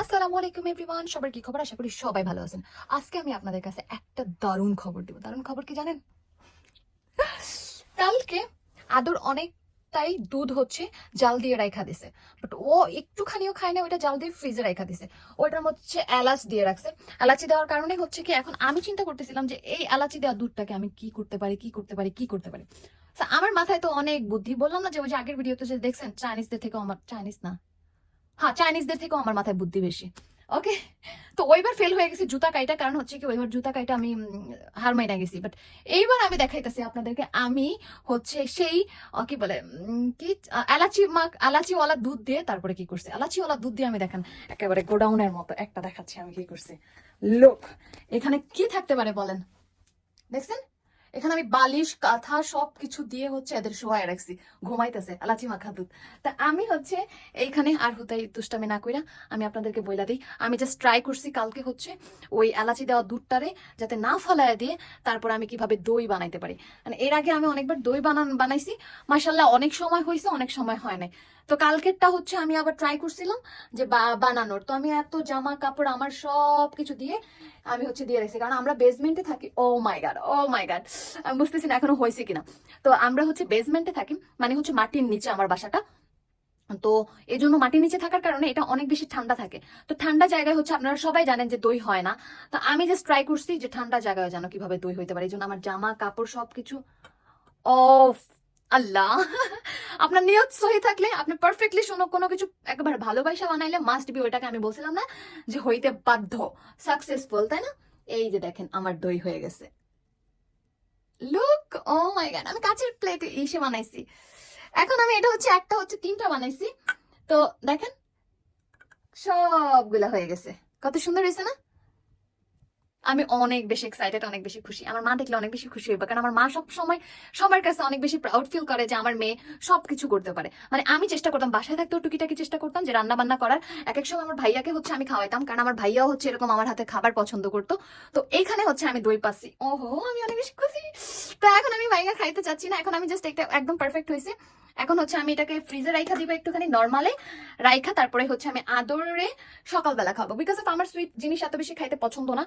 আসসালামু আলাইকুম এভরিওয়ান, সবার কি খবর? আশা করি সবাই ভালো আছেন। আজকে আমি আপনাদের কাছে একটা দারুণ খবর দেব। দারুণ খবর কি জানেন? কালকে আদর অনেকটাই দুধ হচ্ছে, জাল দিয়ে রাখা দিছে। বাট ও একটুখানিও খায় না, ওইটা জাল দিয়ে ফ্রিজে রাখা দিছে। ওইটার মধ্যে এলাচ দিয়ে রাখছে। এলাচি দেওয়ার কারণে হচ্ছে কি, এখন আমি চিন্তা করতেছিলাম যে এই এলাচি দেওয়া দুধটাকে আমি কি করতে পারি, কি করতে পারি, কি করতে পারি? আমার মাথায় তো অনেক বুদ্ধি। বললাম না যে ওই যে আগের ভিডিওতে যে দেখছেন চাইনিজদের থেকেও আমার চাইনিজ না। হ্যাঁ চাইনিজদের থেকেও আমার মাথায় বুদ্ধি বেশি। ওকে তো ওইবার ফেল হয়ে গেছে জুতা কাইটা, কারণ হচ্ছে কি, ওইবার জুতা কাইটা আমি হার মাইনা গেছি। বাট এইবার আমি দেখাইতেছি আপনাদেরকে, আমি হচ্ছে সেই কি বলে কি এলাচি মাখ এলাচিওয়ালা দুধ দিয়ে তারপরে কি করছি? এলাচিওয়ালা দুধ দিয়ে আমি দেখেন, একেবারে গোডাউনের মতো একটা দেখাচ্ছি আমি কি করছি। লোক এখানে কি থাকতে পারে বলেন? দেখছেন? এখানে আমি বালিশ, কাঁথা সব কিছু দিয়ে হচ্ছে এদের শোয়ায় রাখছি। ঘুমাইতেছে এলাচি মাখা দুধ। তা আমি হচ্ছে এইখানে আর হুতাই দুষ্টামি না কইরা আমি আপনাদেরকে বইলা দিই। আমি জাস্ট ট্রাই করছি কালকে হচ্ছে ওই এলাচি দেওয়া দুধটারে যাতে না ফালায় দিয়ে তারপর আমি কীভাবে দই বানাইতে পারি। মানে এর আগে আমি অনেকবার দই বানান বানাইছি। মাসাল্লাহ অনেক সময় হয়েছে অনেক সময় হয় নাই। তো কালকেরটা হচ্ছে আমি আবার ট্রাই করছিলাম যে বানানোর। তো আমি এত জামা কাপড় আমার সব কিছু দিয়ে আমি হচ্ছে দিয়ে রেখেছি। কারণ আমরা বেসমেন্টে থাকি ও মাই গাড ও মাই গাড আমি বুঝতেছি না এখনও হয়েছে কিনা। তো আমরা হচ্ছে বেসমেন্টে থাকি মানে হচ্ছে মাটির নিচে আমার বাসাটা। তো এই জন্য মাটির নিচে থাকার কারণে এটা অনেক বেশি ঠান্ডা থাকে। তো ঠান্ডা জায়গায় হচ্ছে আপনারা সবাই জানেন যে দই হয় না। তো আমি জাস্ট ট্রাই করছি যে ঠান্ডা জায়গায় যেন কীভাবে দই হইতে পারে। এই জন্য আমার জামা, কাপড় সবকিছু অফ আল্লাহ! আপনার নিয়ত সহি থাকলে, আপনি পারফেক্টলি শোনো, কোনো কিছু একবার ভালোবাসা বানাইলে মাস্ট বি ওইটাকে আমি বলছিলাম না, যে হইতে বাধ্য সাকসেসফুল তাই না? এই যে দেখেন, আমার দই হয়ে গেছে। লুক ও মাই গড আমি কাচের প্লেটে এসে বানাইছি। এখন আমি এটা হচ্ছে, একটা হচ্ছে, তিনটা বানাইছি। তো দেখেন, সবগুলা হয়ে গেছে। কত সুন্দর হয়েছে না? আমি অনেক বেশি এক্সাইটেড অনেক বেশি খুশি। আমার মা দেখলে অনেক বেশি খুশি হইবে। কারণ আমার মা সব সময় সবার কাছে অনেক বেশি প্রাউড ফিল করে যে আমার মেয়ে সবকিছু করতে পারে। মানে আমি চেষ্টা করতাম, বাসায় থাকতেও টুকিটাকি চেষ্টা করতাম যে রান্না বান্না করার। এক এক সময় আমার ভাইয়াকে হচ্ছে আমি খাওয়াইতাম, কারণ আমার ভাইয়াও হচ্ছে এরকম আমার হাতে খাবার পছন্দ করতো। তো এইখানে হচ্ছে আমি দই পাচ্ছি। ওহো, আমি অনেক বেশি খুশি। তো এখন আমি ভাইয়া খাইতে চাচ্ছি না। এখন আমি জাস্ট একটা একদম পারফেক্ট হয়েছে এখন হচ্ছে আমি এটাকে ফ্রিজে রাইখা দিব একটুখানি নর্মালে রাইখা তারপরে হচ্ছে আমি আদরে সকালবেলা খাব। বিকজ অফ আমার সুইট জিনিস এত বেশি খাইতে পছন্দ না।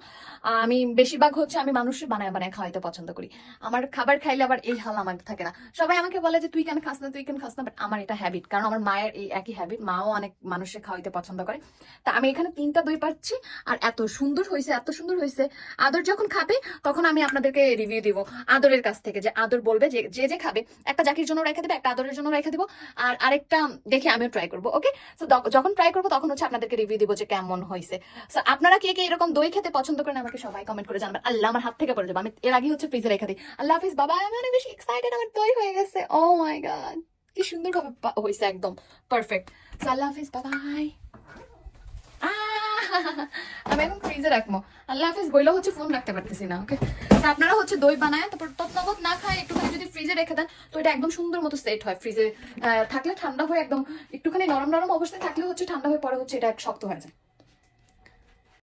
আমি বেশিরভাগ হচ্ছে আমি মানুষের বানায় বানায় খাওয়াইতে পছন্দ করি। আমার খাবার খাইলে আবার এই হাল আমার থাকে না। সবাই আমাকে বলে যে, তুই কেন খাস না, তুই কেন খাস না? বাট আমার এটা হ্যাবিট কারণ আমার মায়ের এই একই হ্যাবিট মাও অনেক মানুষের খাওয়াইতে পছন্দ করে। তা আমি এখানে তিনটা দই পাচ্ছি, আর এত সুন্দর হয়েছে এত সুন্দর হয়েছে আদর যখন খাবে, তখন আমি আপনাদেরকে রিভিউ দিব আদরের কাছ থেকে যে, আদর বলবে যে যে যে খাবে, একটা জাকির জন্য রেখে দেবে, একটা আদরের জন্য রেখে দিব, আর আরেকটা দেখে আমিও ট্রাই করব ওকে যখন ট্রাই করব, তখন হচ্ছে আপনাদেরকে রিভিউ দিব যে কেমন হয়েছে আপনারা কে কে এরকম দই খেতে পছন্দ করেন আমাকে সবাই কমেন্ট করে জানাবেন। আল্লাহ আমার হাত থেকে পড়ে যাবে আমি এর আগে হচ্ছে ফ্রিজে রেখে দিই। আল্লাহ হাফিজ, বাবা, আমি অনেক বেশি এক্সাইটেড আমার দই হয়ে গেছে। ও মাই গড কি সুন্দর ভাবে হয়েছে একদম। পারফেক্ট আল্লাহ হাফিজ বাবাই আমি এখন ফ্রিজে রাখব। আল্লাহ হাফিজ, বইলেও হচ্ছে ফোন রাখতে পারতেছি না ওকে আপনারা হচ্ছে দই বানায়, তারপর তৎনগত না খায় একটুখানি যদি ফ্রিজে রেখে দেন, তো এটা একদম সুন্দর মতো সেট হয়। ফ্রিজে থাকলে ঠান্ডা হয়ে একদম একটুখানি নরম নরম অবস্থায় থাকলে হচ্ছে ঠান্ডা হয়ে পরে হচ্ছে এটা এক শক্ত হয়ে যায়।